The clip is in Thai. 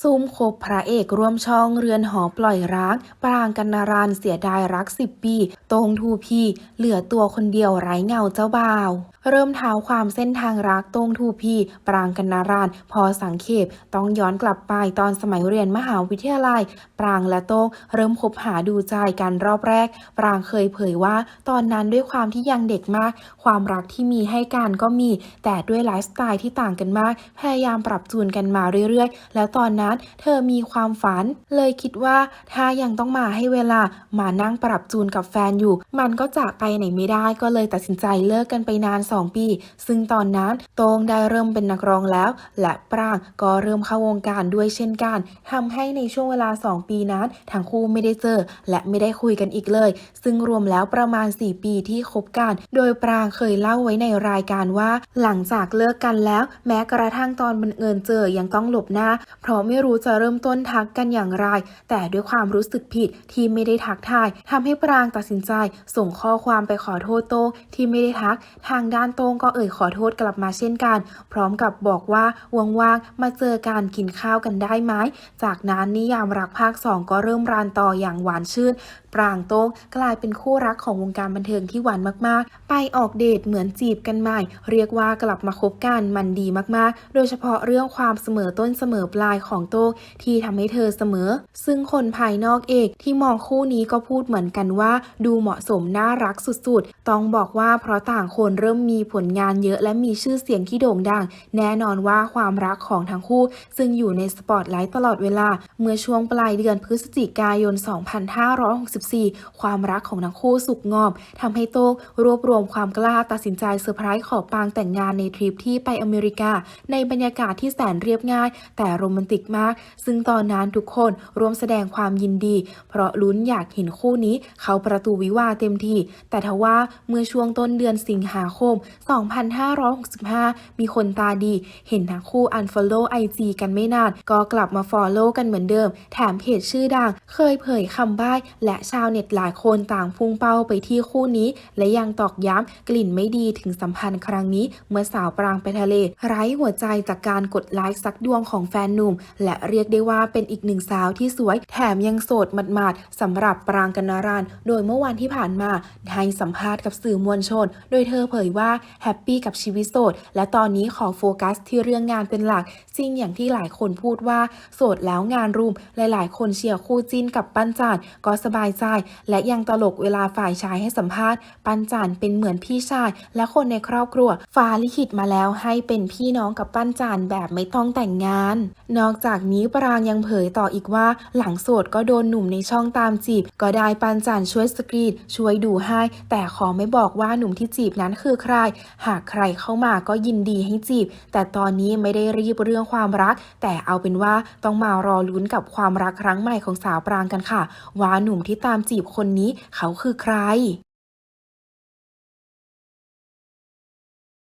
ซุ่มคบพระเอกร่วมช่องเรือนหอปล่อยร้างปรางกันนารันเสียดายรักสิบปี ตรงทูพีเหลือตัวคนเดียวไร้เงาเจ้าบ่าว เริ่มเท้าความเส้นทางรักตรงทูพีปรางกันนารานพอสังเขปต้องย้อนกลับไปตอนสมัยเรียนมหาวิทยาลัย ปรางและโต้งเริ่มคบหาดูใจกันรอบแรก ปรางเคยเผยว่า ตอนนั้นด้วยความที่ยังเด็กมาก ความรักที่มีให้กันก็มี แต่ด้วยไลฟ์สไตล์ที่ต่างกันมาก พยายามปรับจูนกันมาเรื่อยๆ แล้วตอนนั้น เธอมีความฝัน เลยคิดว่าถ้ายังต้องมาให้เวลามานั่งปรับจูนกับแฟนอยู่ มันก็จากไปไหนไม่ได้ก็เลยตัดสินใจเลิกกันไปนาน 2 ปี ซึ่งตอนนั้นโต้งได้เริ่มเป็นนักร้องแล้ว และปรางก็เริ่มเข้าวงการด้วยเช่นกันทำให้ในช่วงเวลา 2 ปีนั้นทั้งคู่ไม่ได้เจอ และไม่ได้คุยกันอีกเลย ซึ่งรวมแล้วประมาณ 4 ปีที่คบกัน โดยปรางเคยเล่าไว้ในรายการว่า หลังจากเลิกกันแล้ว แม้กระทั่งตอนบังเอิญเจอยังต้องหลบหน้า เพราะไม่รู้จะเริ่มต้นทักกันอย่างไร แต่ด้วยความรู้สึกผิดที่ไม่ได้ทักทายทำให้ปรางตัดสินใจ ส่งข้อความไปขอโทษโต้งที่ไม่ได้ทัก ทางด้านโต้งก็เอ่ยขอโทษกลับมาเช่นกัน พร้อมกับบอกว่าว่างๆมาเจอการกินข้าวกันได้ไหมจากนั้นนิยามรักภาค 2 ก็เริ่มรานต่ออย่างหวานชื่นปรางโต้งกลายเป็นคู่รักของวงการบันเทิงที่หวานมากๆ ไปออกเดทเหมือนจีบกันใหม่ เรียกว่ากลับมาคบกันมันดีมากๆ โดยเฉพาะเรื่องความเสมอต้นเสมอปลายของโต้ที่ทำให้เธอเสมอ ซึ่งคนภายนอกเอกที่มองคู่นี้ก็พูดเหมือนกันว่า ดูเหมาะสมน่ารักสุด ต้องบอกว่าเพราะต่างคนเริ่มมีผลงานเยอะและมีชื่อเสียงที่โด่งดัง แน่นอนว่าความรักของทั้งคู่ ซึ่งอยู่ในสปอตไลท์ตลอดเวลา เมื่อช่วงปลายเดือนพฤศจิกายน 2564 ความรักของทั้งคู่สุกงอมทำให้โต้งรวบรวมความกล้าตัดสินใจเซอร์ไพรส์ขอปางแต่งงานในทริปที่ไปอเมริกา ในบรรยากาศที่แสนเรียบง่าย แต่โรแมนติกมาก ซึ่งตอนนั้นทุกคนร่วมแสดงความยินดี เพราะลุ้นอยากเห็นคู่นี้ เขาประตูวิวาเต็มทีแต่ทว่าเมื่อช่วงต้นเดือนสิงหาคม 2565 มีคนตาดี เห็นทั้งคู่ unfollow IG กันไม่นาน ก็กลับมา follow กันเหมือนเดิม แถมเพจชื่อดัง เคยเผยคำใบ้และชาวเน็ตหลายคนต่างพุ่งเป้าไปที่คู่นี้ และยังตอกย้ำกลิ่นไม่ดีถึงสัมพันธ์ครั้งนี้ เมื่อสาวปรางไปทะเล ไร้หัวใจจากการกดไลค์สักดวงของแฟนหนุ่ม และเรียกได้ว่าเป็นอีกหนึ่งสาวที่สวย แถมยังโสดหมาดๆสำหรับปรางกันารานโดยเมื่อวันที่ผ่านมาให้สัมภาษณ์กับสื่อมวลชน โดยเธอเผยว่าแฮปปี้กับชีวิตโสด และตอนนี้ขอโฟกัสที่เรื่องงานเป็นหลักจริงอย่างที่หลายคนพูดว่า โสดแล้วงานรุม หลาย ๆ คนเชียร์คู่จิ้นกับปั้นจานก็สบายใจ และยังตลกเวลาฝ่ายชายให้สัมภาษณ์ ปั้นจานเป็นเหมือนพี่ชาย และคนในครอบครัวฟ้าลิขิตมาแล้วให้เป็นพี่น้องกับปั้นจานแบบไม่ต้องแต่งงาน นอกจากนี้ปรางยังเผยต่ออีกว่า หลังโสดก็โดนหนุ่มในช่องตามจีบ ก็ได้ปั้นจานช่วยสกรีนช่วยดูให้ แต่ขอไม่บอกว่าหนุ่มที่จีบนั้นคือใคร หากใครเข้ามาก็ยินดีให้จีบ แต่ตอนนี้ไม่ได้รีบเรื่องความรัก แต่เอาเป็นว่าต้องมารอลุ้นกับความรักครั้งใหม่ของสาวปรางกันค่ะ ว่าหนุ่มที่ตามจีบคนนี้เขาคือใคร